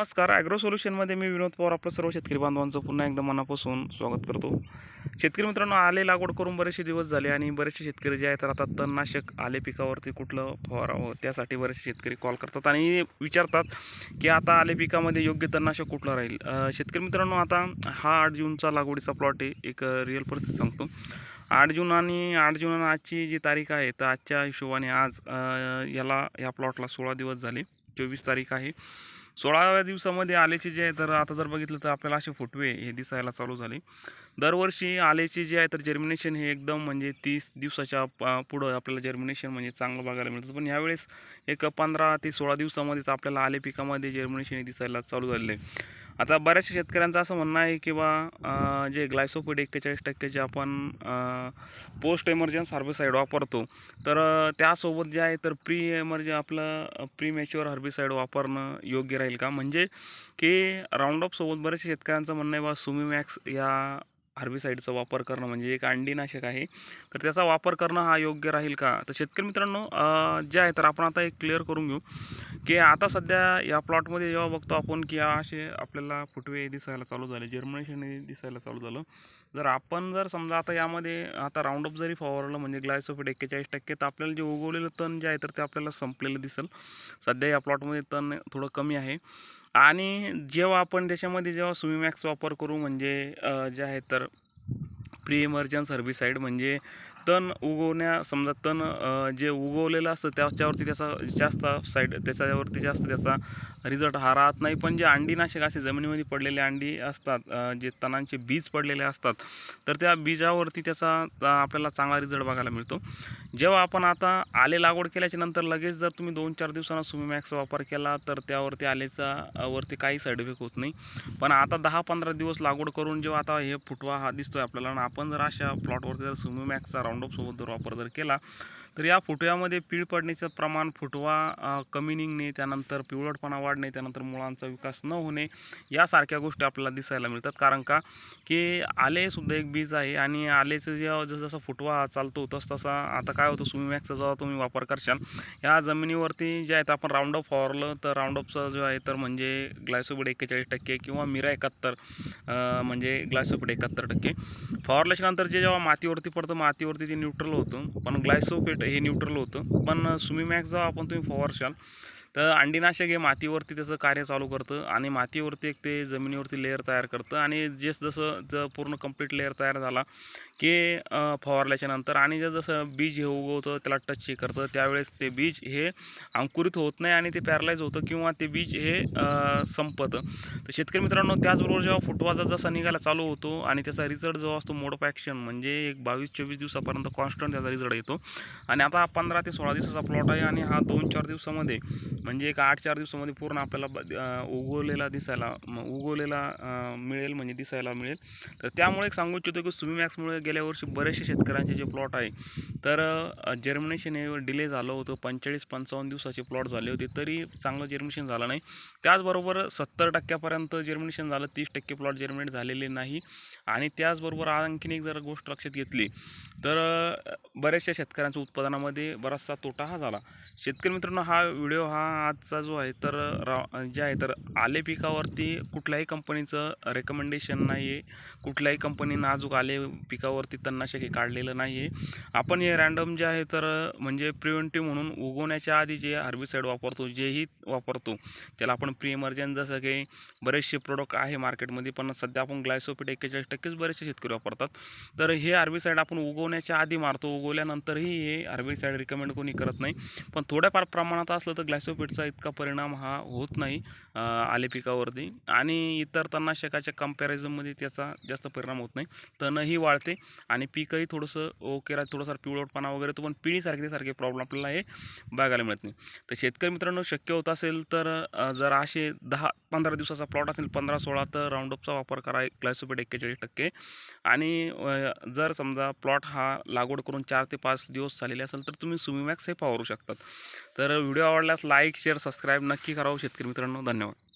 नमस्कार. ॲग्रो सोल्युशनमध्ये मी विनोद पवार आपलं सर्व शेतकरी बांधवांचं पुन्हा एकदा मनापासून स्वागत करतो. शेतकरी मित्रांनो आले लागवड करून बरेचसे दिवस झाले आणि बरेचसे शेतकरी जे आहेत तर आता तणनाशक आले पिकावरती कुठलं फवारावं त्यासाठी बरेचसे शेतकरी कॉल करतात आणि विचारतात की आता आले पिकामध्ये योग्य तणनाशक कुठलं राहील. शेतकरी मित्रांनो आता हा आठ जूनचा लागवडीचा प्लॉट आहे एक रिअल परिस्थिती सांगतो. आठ जून आणि आठ जून आजची जी तारीख आहे तर आजच्या हिशोबाने आज याला या प्लॉटला सोळा दिवस झाले चोवीस तारीख आहे. सोळाव्या दिवसामध्ये आलेचे जे आहे तर आता जर बघितलं तर आपल्याला असे फुटवे हे दिसायला चालू झाले. दरवर्षी आलेचे जे आहे तर जर्मिनेशन हे एकदम म्हणजे तीस दिवसाच्या पुढं आपल्याला जर्मिनेशन म्हणजे चांगलं बघायला मिळतं. पण यावेळेस एक पंधरा ते सोळा दिवसामध्येच आपल्याला आले पिकामध्ये जर्मिनेशन हे दिसायला चालू झालेलं. आहे आता बऱ्याचशा शेतकऱ्यांचं असं म्हणणं आहे की बा जे ग्लायसोपिड एक्केचाळीस टक्के जे आपण पोस्ट एमर्जन्स हर्बिसाईड वापरतो तर त्यासोबत जे आहे तर प्री एमर्जन आपलं प्री मॅच्युअर हर्बिसाईड वापरणं योग्य राहील का? म्हणजे की राऊंडअपसोबत बऱ्याचशा शेतकऱ्यांचं म्हणणं आहे बा सुमीमॅक्स या हर्बिसाईडचा वापर करणं म्हणजे एक अंडीनाशक आहे. तर त्याचा वापर करणं हा योग्य राहील का? तर शेतकरी मित्रांनो जे आहे तर आपण आता एक क्लिअर करून घेऊ की आता सध्या या प्लॉटमध्ये जेव्हा बघतो आपण की असे आपल्याला फुटवे दिसायला चालू झाले जर्मिनेशन दिसायला चालू झालं. जर आपण जर समजा आता यामध्ये आता राऊंडअप जरी फवारलं म्हणजे ग्लायसोफिट एक्केचाळीस टक्के तर आपल्याला जे उगवलेलं तण जे आहे तर ते आपल्याला संपलेलं दिसेल. सध्या या प्लॉटमध्ये तण थोडं कमी आहे. आणि जेव्हा आपण त्याच्यामध्ये जेव्हा सुमीमॅक्स वापर करू म्हणजे जे आहे तर प्री इमर्जन्स हर्बिसाईड म्हणजे तण उगवण्या समजा तण जे उगवलेलं असतं त्याच्यावरती त्याचा जास्त साईड त्याच्यावरती जास्त त्याचा रिझल्ट हा राहत नाही. पण जे अंडीनाशक असे जमिनीमध्ये पडलेले अंडी असतात जे तणांचे बीज पडलेले असतात तर त्या बीजावरती त्याचा आपल्याला चांगला रिझल्ट बघायला मिळतो. जेव्हा आपण आता आले लागवड केल्याच्यानंतर लगेच जर तुम्ही दोन चार दिवसांना सुमीमॅक्सचा वापर केला तर त्यावरती आलेचा वरती काही साईड इफेक्ट होत नाही. पण आता दहा पंधरा दिवस लागवड करून जेव्हा आता हे फुटवा हा दिसतो आहे आपल्याला आणि आपण जर अशा प्लॉटवरती जर सुमीमॅक्सचा राऊंडअपसोबत जर वापर जर केला तर या फुटव्यामध्ये पीळ पडण्याचं प्रमाण फुटवा कमी निघणे त्यानंतर पिवळटपणा वाढणे त्यानंतर मुळांचा विकास न होणे यासारख्या गोष्टी आपल्याला दिसायला मिळतात. कारण का? की आलेसुद्धा एक बीज आहे आणि आलेचं जेव्हा जसं जसं फुटवा हा चालतो तस तसा आता काय होतं सुमीमॅक्सचा जेव्हा तुम्ही वापर करशाल या जमिनीवरती जे आहेत आपण राऊंडअप फवारलं तर राऊंडअपचं जो आहे तर म्हणजे ग्लायसोबिड एक्केचाळीस टक्के किंवा मिरा एकाहत्तर म्हणजे ग्लायसोपिड एकाहत्तर टक्के. फवारल्याच्यानंतर जे जेव्हा मातीवरती पडतं मातीवरती ते न्यूट्रल होतं. पण ग्लायसोपेट हे न्यूट्रल होतं. पण सुमीमॅक्स जेव्हा आपण तुम्ही फवारशाल तर अंडीनाशक हे मातीवरती त्याचं कार्य चालू करतं आणि मातीवरती एक ते जमिनीवरती लेअर तयार करतं. आणि जे जसं जर पूर्ण कंप्लीट लेअर तयार झाला की फवारल्याच्यानंतर आणि जे जसं बीज हे उगवतं त्याला टच हे करतं त्यावेळेस ते बीज हे अंकुरित होत नाही आणि ते पॅरलाईज होतं किंवा ते बीज हे संपतं. तर शेतकरी मित्रांनो त्याचबरोबर जेव्हा फुटवाचा जसा निघायला चालू होतो आणि त्याचा रिझल्ट जो असतो मोड ऑफ ॲक्शन म्हणजे एक बावीस चोवीस दिवसापर्यंत कॉन्स्टंट त्याचा रिझल्ट येतो. आणि आता हा पंधरा ते सोळा दिवसाचा प्लॉट आहे आणि हा दोन चार दिवसामध्ये म्हणजे एक आठ चार दिवसामध्ये पूर्ण आपल्याला ब- उगवलेला दिसायला उगवलेला मिळेल म्हणजे दिसायला मिळेल. तर त्यामुळे एक सांगू इच्छितो की सुमीमॅक्समुळे गेल्या वर्षी बरेचसे शेतकऱ्यांचे जे प्लॉट आहे तर जर्मिनेशन हे डिले झालं होतं. पंचेचाळीस पंचावन्न दिवसाचे प्लॉट झाले होते. तरी चांगलं जर्मिनेशन झालं नाही. त्याचबरोबर सत्तर टक्क्यापर्यंत जर्मिनेशन झालं. तीस टक्के प्लॉट जर्मिनेट झालेले नाही. आणि त्याचबरोबर आणखीन एक जर गोष्ट लक्षात घेतली तर बऱ्याचशा शेतकऱ्यांच्या उत्पादनामध्ये बराचसा तोटा हा झाला. शेतकरी मित्रांनो हा व्हिडिओ हा आजचा जो आहे तर रा जे आहे तर आले पिकावरती कुठल्याही कंपनीचं रेकमेंडेशन नाही आहे कुठल्याही कंपनीनं आजूक आले पिकावर त्याच्यावरती तणनाशक हे काढलेलं नाही आहे आपण हे रँडम जे आहे तर म्हणजे प्रिव्हेंटिव्ह म्हणून उगवण्याच्या आधी जे हर्बिसाईड वापरतो जेही वापरतो त्याला आपण प्री इमर्जन जसं की बरेचसे प्रोडक्ट आहे मार्केटमध्ये पण सध्या आपण ग्लायसोपीट एक्केचाळीस टक्केच बरेचसे शेतकरी वापरतात. तर हे हर्बिसाईड आपण उगवण्याच्या आधी मारतो उगवल्यानंतरही हे हर्बिसाईड रिकमेंड कोणी करत नाही. पण थोड्याफार प्रमाणात असलं तर ग्लायसोपीटचा इतका परिणाम हा होत नाही आले पिकावरती. आणि इतर तणनाशकाच्या कम्पॅरिझनमध्ये त्याचा जास्त परिणाम होत नाही. तणही वाढते. आणि पीकही थोडंसं ओके राहते थोडासा पिवळटपणा वगैरे तो पण पिढीसारखे सारखे प्रॉब्लेम आपल्याला हे बघायला मिळत नाही. तर शेतकरी मित्रांनो शक्य होत असेल तर जर असे दहा पंधरा दिवसाचा प्लॉट असेल पंधरा सोळा तर राऊंडअपचा वापर करा ग्लायसोपेट एक्केचाळीस टक्के. आणि जर समजा प्लॉट हा लागवड करून चार ते पाच दिवस झालेले असेल तर तुम्ही सुमीमॅक्स हे पावरू शकतात. तर व्हिडिओ आवडल्यास लाईक शेअर सबस्क्राईब नक्की करावं शेतकरी मित्रांनो. धन्यवाद.